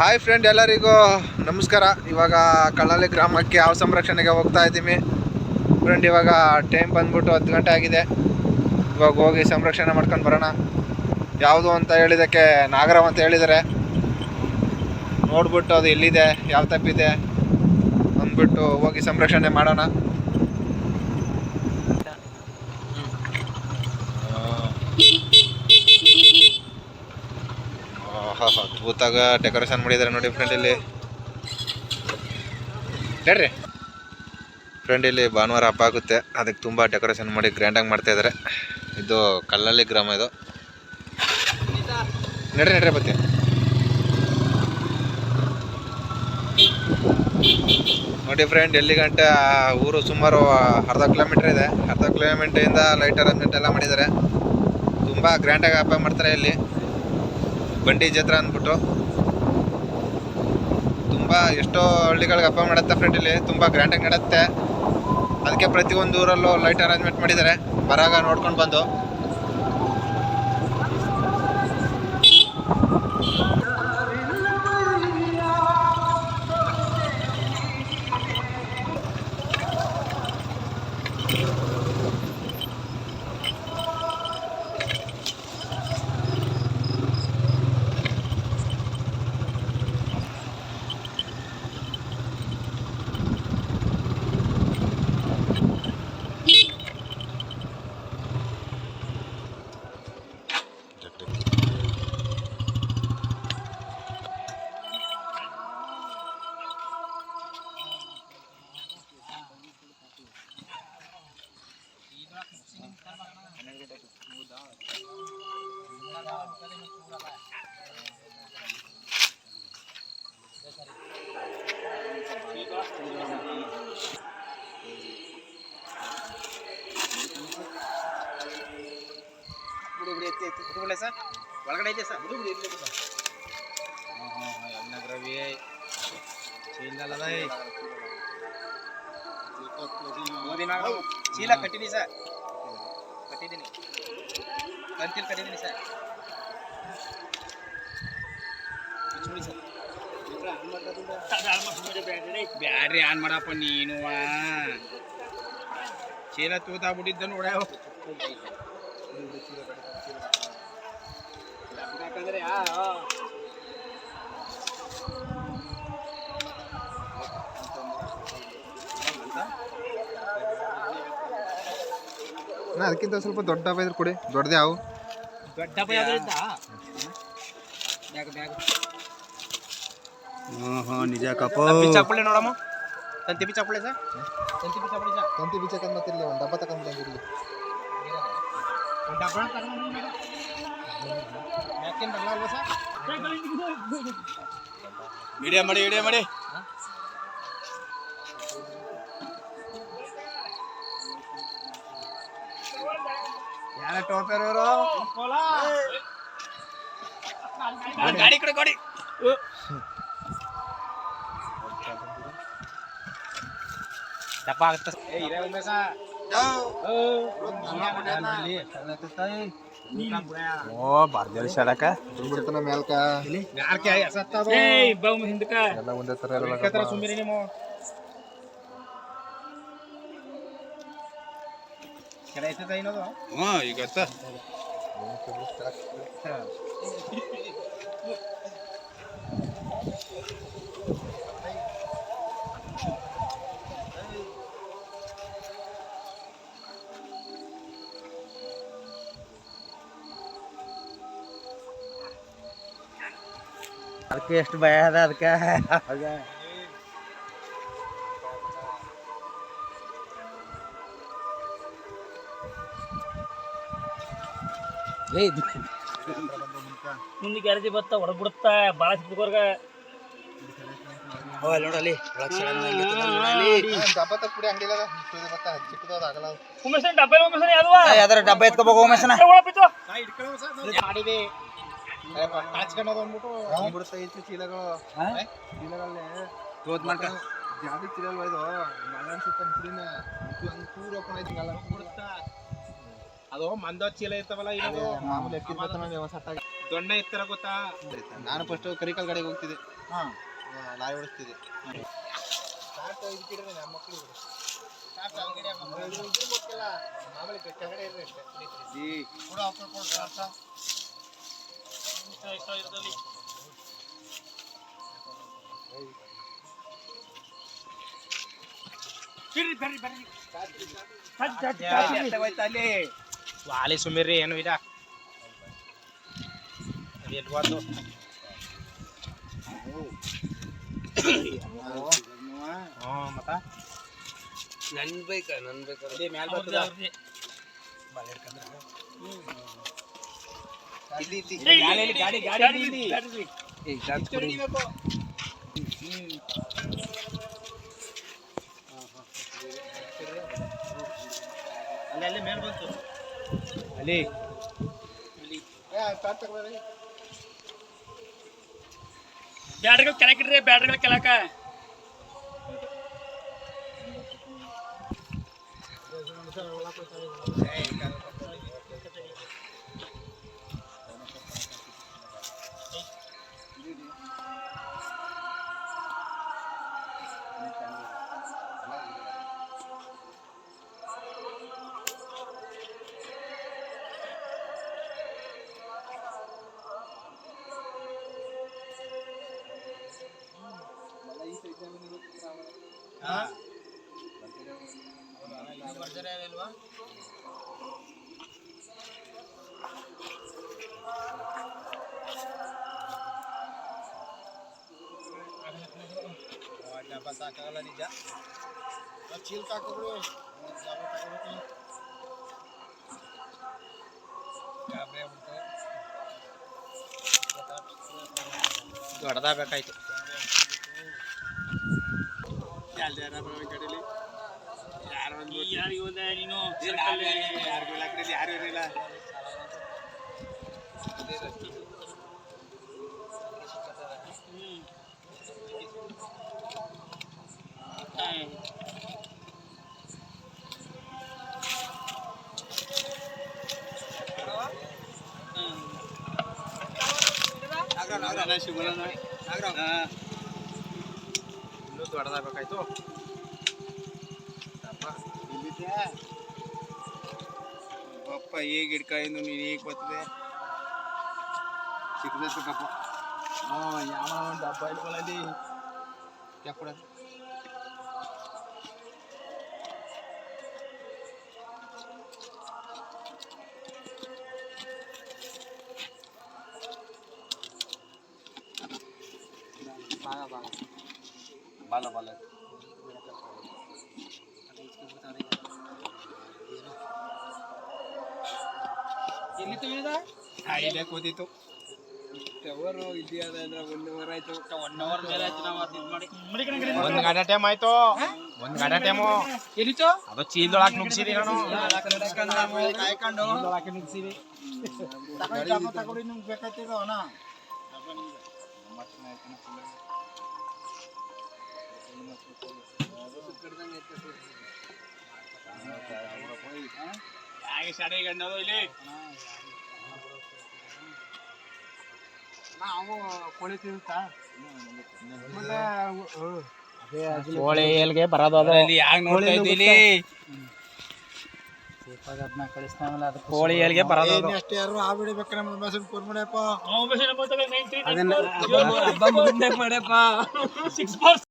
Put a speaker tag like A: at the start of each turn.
A: Hi friend ಎಲ್ಲರಿಗೂ ನಮಸ್ಕಾರ. ಇವಾಗ ಕಳ್ಳಾಲಿ ಗ್ರಾಮಕ್ಕೆ ಯಾವ ಸಂರಕ್ಷಣೆಗೆ ಹೋಗ್ತಾ ಇದ್ದೀವಿ. ಫ್ರೆಂಡ್ ಇವಾಗ ಟೈಮ್ ಬಂದ್ಬಿಟ್ಟು ಹತ್ತು ಗಂಟೆ ಆಗಿದೆ. ಇವಾಗ ಹೋಗಿ ಸಂರಕ್ಷಣೆ ಮಾಡ್ಕೊಂಡು ಬರೋಣ. ಯಾವುದು ಅಂತ ಹೇಳಿದ್ದಕ್ಕೆ ನಾಗರಾವ್ ಅಂತ ಹೇಳಿದ್ದಾರೆ ನೋಡ್ಬಿಟ್ಟು ಅದು ಎಲ್ಲಿದೆ, ಯಾವ ತಪ್ಪಿದೆ ಅಂದ್ಬಿಟ್ಟು ಹೋಗಿ ಸಂರಕ್ಷಣೆ ಮಾಡೋಣ. ಅದ್ಭುತಾಗ ಡೆಕೋರೇಷನ್ ಮಾಡಿದ್ದಾರೆ ನೋಡಿ ಫ್ರೆಂಡ್ ಇಲ್ಲಿ. ಹೇಳ್ರಿ. ಫ್ರೆಂಡ್ ಇಲ್ಲಿ ಭಾನುವಾರ ಹಬ್ಬ ಆಗುತ್ತೆ. ಅದಕ್ಕೆ ತುಂಬ ಡೆಕೋರೇಷನ್ ಮಾಡಿ ಗ್ರ್ಯಾಂಡಾಗಿ ಮಾಡ್ತಾ ಇದ್ದಾರೆ ಇದು ಕಲ್ಲಲ್ಲಿ ಗ್ರಾಮ ಇದು. ನಡ್ರಿ ನಡ್ರಿ ಬತ್ತೆ. ನೋಡಿ ಫ್ರೆಂಡ್ ಎಲ್ಲಿ ಗಂಟೆ ಊರು ಸುಮಾರು ಅರ್ಧ ಕಿಲೋಮೀಟರ್ ಇದೆ. ಅರ್ಧ ಕಿಲೋಮೀಟ್ರಿಂದ ಲೈಟ್ ಅರೇಂಜ್ಮೆಂಟ್ ಎಲ್ಲ ಮಾಡಿದ್ದಾರೆ. ತುಂಬ ಗ್ರ್ಯಾಂಡಾಗಿ ಹಬ್ಬ ಮಾಡ್ತಾರೆ ಇಲ್ಲಿ. ಬಂಡಿ ಜಾತ್ರೆ ಅಂದ್ಬಿಟ್ಟು. ತುಂಬ ಎಷ್ಟೋ ಹಳ್ಳಿಗಳಿಗೆ ಹಬ್ಬ ಮಾಡುತ್ತೆ ಫ್ರೆಂಡ್ ಇಲ್ಲಿ, ತುಂಬ ಗ್ರ್ಯಾಂಡಾಗಿ ನಡೆಯುತ್ತೆ ಅದಕ್ಕೆ ಪ್ರತಿಯೊಂದು ಊರಲ್ಲೂ ಲೈಟ್ ಅರೇಂಜ್ಮೆಂಟ್ ಮಾಡಿದ್ದಾರೆ. ಬರಾಗ ನೋಡ್ಕೊಂಡು ಬಂದು.
B: ಒಳಗಡೆ ಐತೆ ಸರ್. ಬಿಡು ಬಿಡಿ. ಇರ್ಲಿ ಬಿಡು ಹಾಂ ಹಾಂ ಹಾಂ ಎಲ್ಲ ರವಿ ಚೀಲದ ಚೀಲ ಕಟ್ಟಿನಿ ಸರ್. ಕಟ್ಟಿದ್ದೀನಿ ಕಂತಿಲ್ ಕಟ್ಟಿದ್ದೀನಿ ಸರ್. ಬಿಚ್ಬಿಡಿ ಸರ್. ಬ್ಯಾಡ್ರಿ ಆನ್ ಮಾಡಪ್ಪ ನೀನು. ಚೀಲ ತೂತಾಗ್ಬಿಟ್ಟಿದ್ದ ನೋಡ್ಯಾವ ಯಾಕಂದ್ರೆ
A: ಅದಕ್ಕಿಂತ ಸ್ವಲ್ಪ ದೊಡ್ಡ ಡಬ್ಬ ಇದ್ರೆ ಕೊಡಿ. ದೊಡ್ಡದೆ ಯಾವ
B: ದೊಡ್ಡ ಬ್ಯಾಗ್ ಬ್ಯಾಗ್.
C: ನಿಜ ಕಪ್ಪ
B: ತಂತಿ ಚಪ್ಪಲಿ ನೋಡಮ್ಮ. ತಂತಿ ಬಿ ಚಪ್ಪಳೆ ಸರ್. ತಂತಿ ಬಿ ಚಪ್ಪಳೆ ಸರ್.
A: ತಂತಿ ಬೀಚಕ್ಕೆ ಮತ್ತಿರಲಿ ಒಂದು ಡಬ್ಬ ತಗೊಂಡ್ಬಂದಿರಲಿ
B: ಒಂದು ಡಬ್ಬ ತಗೊಂಡು ಯಾಕೇನು ಬರಲ್ಲ ಅಲ್ವಾ ಸರ್
C: ವಿಡಿಯೋ ಮಾಡಿ ವಿಡಿಯೋ ಮಾಡಿ.
A: ಯಾರ ಟೋಪರ್ ಇವರು?
B: ಗಾಡಿ ಕಡೆ ಗಾಡಿ ದಪ್ಪ ಆಗುತ್ತೆ. ಏ ಇರೇ ಒಮ್ಮೆ ಸಾ
C: ಓ ಬಾರ್ದೇಳಿ ಶಾಲಕ.
A: ಬಿಡ್ತಾನ ಮೇಲ್ಕ.
B: ಯಾರ್ಕೆ ಎಸತ್ತದು ಹಿಂದಕ
A: ಎಲ್ಲ ಒಂದೇ ತರ ಇರಲ್ಲ
B: ಕತ್ರ ಸುಮ್ಮಿರಿ ನೀವು. ಏನದು
C: ಹ್ಞೂ ಈಗ
B: ಅದಕ್ಕೆ ಎಷ್ಟು ಭಯ ಅದ ಅದಕ್ಕೆ
D: ಮುಂದೆ ಗ್ಯಾರೇಜ್ ಬತ್ತ ಹೊರಗ್ ಬಿಡುತ್ತಾ ಭಾಳ ಸಿಕ್ಕೋರ್ಗ
B: ನೋಡಲ್ಲಿ
A: ಡಬ್ಬ ತಪ್ಪುಡಿ ಅಂಗಡಿ ಅದ ಬತ್ತ ಚಿಕ್ಕದ ಆಗಲ್ಲ ಅದು.
D: ಉಮೇಶನ್ ಡಬ್ಬೆ ಉಮೇಶನ್ ಯಾವ್ದವ
B: ಯಾವ್ದಾರ ಡಬ್ಬ ಎತ್ಕೋಬೇಕು ಓಮೇಶನ
D: ಒಳಪಿತ್ತು
B: ಮಾಡಿದೆ ಕಾಚ್ಕೊಳ್ಳೋದು ಅಂದ್ಬಿಟ್ಟು
A: ಬಿಡುತ್ತಾ ಐತಿ ಚೀಲಗಳು.
B: ಚೀಲಗಳಲ್ಲಿ ಮಾಡ್ಕ
A: ಜಾತಿ ಚೀಲ ಇದು ಮಳೆ ಅನ್ಸುತ್ತೆ ಅಂತೀನಿ ಪೂರ ಓಪನ್ ಐತಿ
B: ಅದು ಮಂದ ಚೀಲ ಇರ್ತಾವಲ್ಲ ಇದು
A: ಮಾಮೂಲಿ ಬತ್ತ ಸಟ್ಟಾಗಿ
B: ದೊಣ್ಣೆ ಎತ್ತರ ಗೊತ್ತಾ?
A: ನಾನು ಫಸ್ಟ್ ಕರಿಕಲ್ ಕಡೆಗೆ ಹೋಗ್ತಿದ್ದೆ.
B: ಹಾ.
A: ಲಾರಿ ಓಡಿಸ್ತಿದ್ದೆ.
B: ವಾಲಿ ಸುಮಿರ್ರಿ ಏನು ಇಲ್ಲ ಎಲ್ಲಿ ಬಂದು ಹ್ಞೂ ಮತ್ತ
C: ನನ್ ಬೇಕ ನನ್ ಬೇಕ
B: ಇಲ್ಲಿ ಮ್ಯಾಲ್ ಬರ್ತದ ಗಾಡಿ ಗಾಡಿ ಗಾಡಿ ಇಲ್ಲಿ ಅಲ್ಲಿ ಮೇಲ್ ಬಂತು. ಅಲ್ಲಿ.
D: ಬ್ಯಾಟ್ರಿಗಳು ಕೆಳಕಿಡ್ರಿ ಬ್ಯಾಟ್ರಿಗಳು ಕೆಳಕ.
B: ಬರ್ತಾರೆ ಅಲ್ವಾ ಸಾಕಾಗಲ್ಲ ನಿಜ.
A: ಚೀಲ ಹಾಕಿದ್ರು
B: ದೊಡ್ಡದಾಗ ಬೇಕಾಯ್ತು
D: ಯಾರಿಗೆ ಹೋದ ನೀನು
B: ಯಾರು ಇರಲಿಲ್ಲ? ಇನ್ನೂ ದೊಡ್ಡದಾಗಬೇಕಾಯ್ತು.
C: ಅಪ್ಪ ಈಗ ಹಿಡ್ಕೊಂಡು ನೀನು ಈಗ ಬರ್ತದೆ
B: ಚಿಕ್ಕದಪ್ಪ ಯಾವ ಒಂದು ಡಬ್ಬ ಇಟ್ಕೊಳ್ಳಲ್ಲಿ ಕೆಪ್ಪಡ
C: ಬಾಲ ভালো
B: ಇಲ್ಲೇ
C: ಒಂದು ಆಯ್ತು
B: ಅವರ್ ಮೇಲೆ ಇದು ಮಾಡಿ ಒಂದು ಟೈಮ್ ಆಯ್ತು ಒಂದು ಅದು ನುಗ್ಸಿರಿ
A: ಬೇಕಾಗ್ತಿರೋ
C: ಹಾಗೆ ಸಡೆ ಗಂಡದು ಇಲ್ಲಿ
A: ನಾವು ಕೋಳಿ ತಿಂತಾ
B: ಕೋಳಿ ಎಲ್ಗೆ ಬರೋದು
C: ಯಾಕೆ ನೋಡ್ತಾ
B: ಕೋಳಿ ಎಲ್ಗೆ ಬರೋದು
A: ಅಷ್ಟೇ ಯಾರು ಆ ನಮ್ಮ ಮೆಸೇಜ್ ಫೋನ್
D: ಸಿಕ್ಸ್ ಫೋರ್